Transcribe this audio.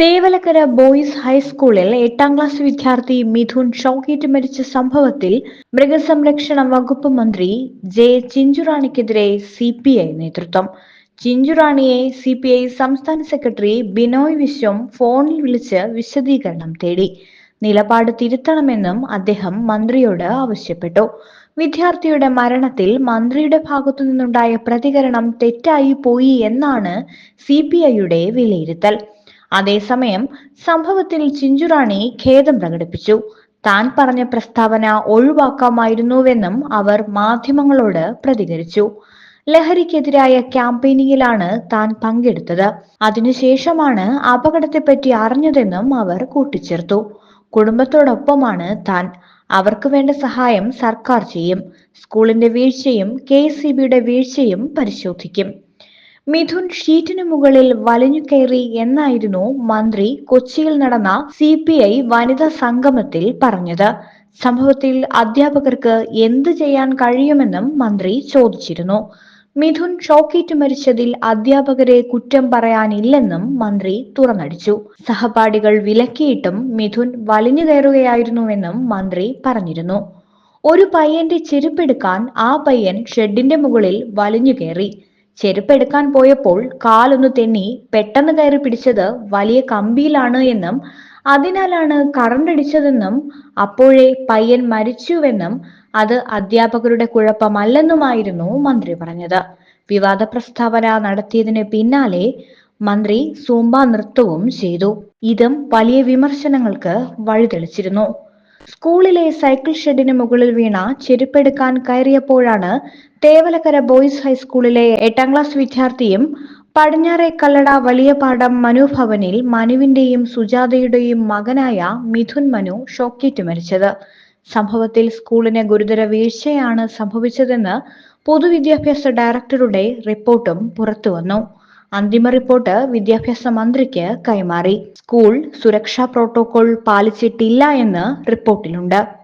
Thevalakkara boys ഹൈസ്കൂളിൽ എട്ടാം class വിദ്യാർത്ഥി മിഥുൻ ഷോക്കേറ്റ് മരിച്ച സംഭവത്തിൽ മൃഗസംരക്ഷണ വകുപ്പ് മന്ത്രി ജെ ചിഞ്ചുറാണിക്കെതിരെ സി പി ഐ നേതൃത്വം. ചിഞ്ചുറാണിയെ സി പി ഐ സംസ്ഥാന സെക്രട്ടറി ബിനോയ് വിശ്വം ഫോണിൽ വിളിച്ച് വിശദീകരണം തേടി. നിലപാട് തിരുത്തണമെന്നും അദ്ദേഹം മന്ത്രിയോട് ആവശ്യപ്പെട്ടു. വിദ്യാർത്ഥിയുടെ മരണത്തിൽ മന്ത്രിയുടെ ഭാഗത്തു നിന്നുണ്ടായ പ്രതികരണം തെറ്റായി പോയി എന്നാണ് സി വിലയിരുത്തൽ. അതേസമയം സംഭവത്തിൽ ചിഞ്ചുറാണി ഖേദം പ്രകടിപ്പിച്ചു. താൻ പറഞ്ഞ പ്രസ്താവന ഒഴിവാക്കാമായിരുന്നുവെന്നും അവർ മാധ്യമങ്ങളോട് പ്രതികരിച്ചു. ലഹരിക്കെതിരായ ക്യാമ്പയിനിങ്ങിലാണ് താൻ പങ്കെടുത്തത്. അതിനുശേഷമാണ് അപകടത്തെപ്പറ്റി അറിഞ്ഞതെന്നും അവർ കൂട്ടിച്ചേർത്തു. കുടുംബത്തോടൊപ്പമാണ് താൻ. അവർക്ക് വേണ്ട സഹായം സർക്കാർ ചെയ്യും. സ്കൂളിന്റെ വീഴ്ചയും കെ വീഴ്ചയും പരിശോധിക്കും. മിഥുൻ ഷീറ്റിനു മുകളിൽ വലിഞ്ഞു കയറി എന്നായിരുന്നു മന്ത്രി കൊച്ചിയിൽ നടന്ന സി പി ഐ വനിതാ സംഗമത്തിൽ പറഞ്ഞത്. സംഭവത്തിൽ അധ്യാപകർക്ക് എന്ത് ചെയ്യാൻ കഴിയുമെന്നും മന്ത്രി ചോദിച്ചിരുന്നു. മിഥുൻ ഷോക്കേറ്റ് മരിച്ചതിൽ അധ്യാപകരെ കുറ്റം പറയാനില്ലെന്നും മന്ത്രി തുറന്നടിച്ചു. സഹപാഠികൾ വിലക്കിയിട്ടും മിഥുൻ വലിഞ്ഞു കയറുകയായിരുന്നുവെന്നും മന്ത്രി പറഞ്ഞിരുന്നു. ഒരു പയ്യന്റെ ചെരുപ്പെടുക്കാൻ ആ പയ്യൻ ഷെഡിന്റെ മുകളിൽ വലിഞ്ഞു കയറി. ചെരുപ്പെടുക്കാൻ പോയപ്പോൾ കാലൊന്ന് തെന്നി പെട്ടെന്ന് കയറി പിടിച്ചത് വലിയ കമ്പിയിലാണ് എന്നും അതിനാലാണ് കറണ്ടടിച്ചതെന്നും അപ്പോഴേ പയ്യൻ മരിച്ചുവെന്നും അത് അധ്യാപകരുടെ കുഴപ്പമല്ലെന്നുമായിരുന്നു മന്ത്രി പറഞ്ഞത്. വിവാദ പ്രസ്താവന നടത്തിയതിന് പിന്നാലെ മന്ത്രി സൂംബ നൃത്തവും ചെയ്തു. ഇതും വലിയ വിമർശനങ്ങൾക്ക് വഴിതെളിച്ചിരുന്നു. സ്കൂളിലെ സൈക്കിൾ ഷെഡിന് മുകളിൽ വീണ ചെരുപ്പെടുക്കാൻ കയറിയപ്പോഴാണ് തേവലക്കര ബോയ്സ് ഹൈസ്കൂളിലെ എട്ടാം ക്ലാസ് വിദ്യാർത്ഥിയും പടിഞ്ഞാറെ കല്ലട വലിയ പാടം മനുഭവനിൽ മനുവിന്റെയും സുജാതയുടെയും മകനായ മിഥുൻ മനു ഷോക്കേറ്റ് മരിച്ചത്. സംഭവത്തിൽ സ്കൂളിന് ഗുരുതര വീഴ്ചയാണ് സംഭവിച്ചതെന്ന് പൊതുവിദ്യാഭ്യാസ ഡയറക്ടറുടെ റിപ്പോർട്ടും പുറത്തുവന്നു. അന്തിമ റിപ്പോർട്ട് വിദ്യാഭ്യാസ മന്ത്രിക്ക് കൈമാറി. സ്കൂൾ സുരക്ഷാ പ്രോട്ടോകോൾ പാലിച്ചിട്ടില്ല എന്ന് റിപ്പോർട്ടിലുണ്ട്.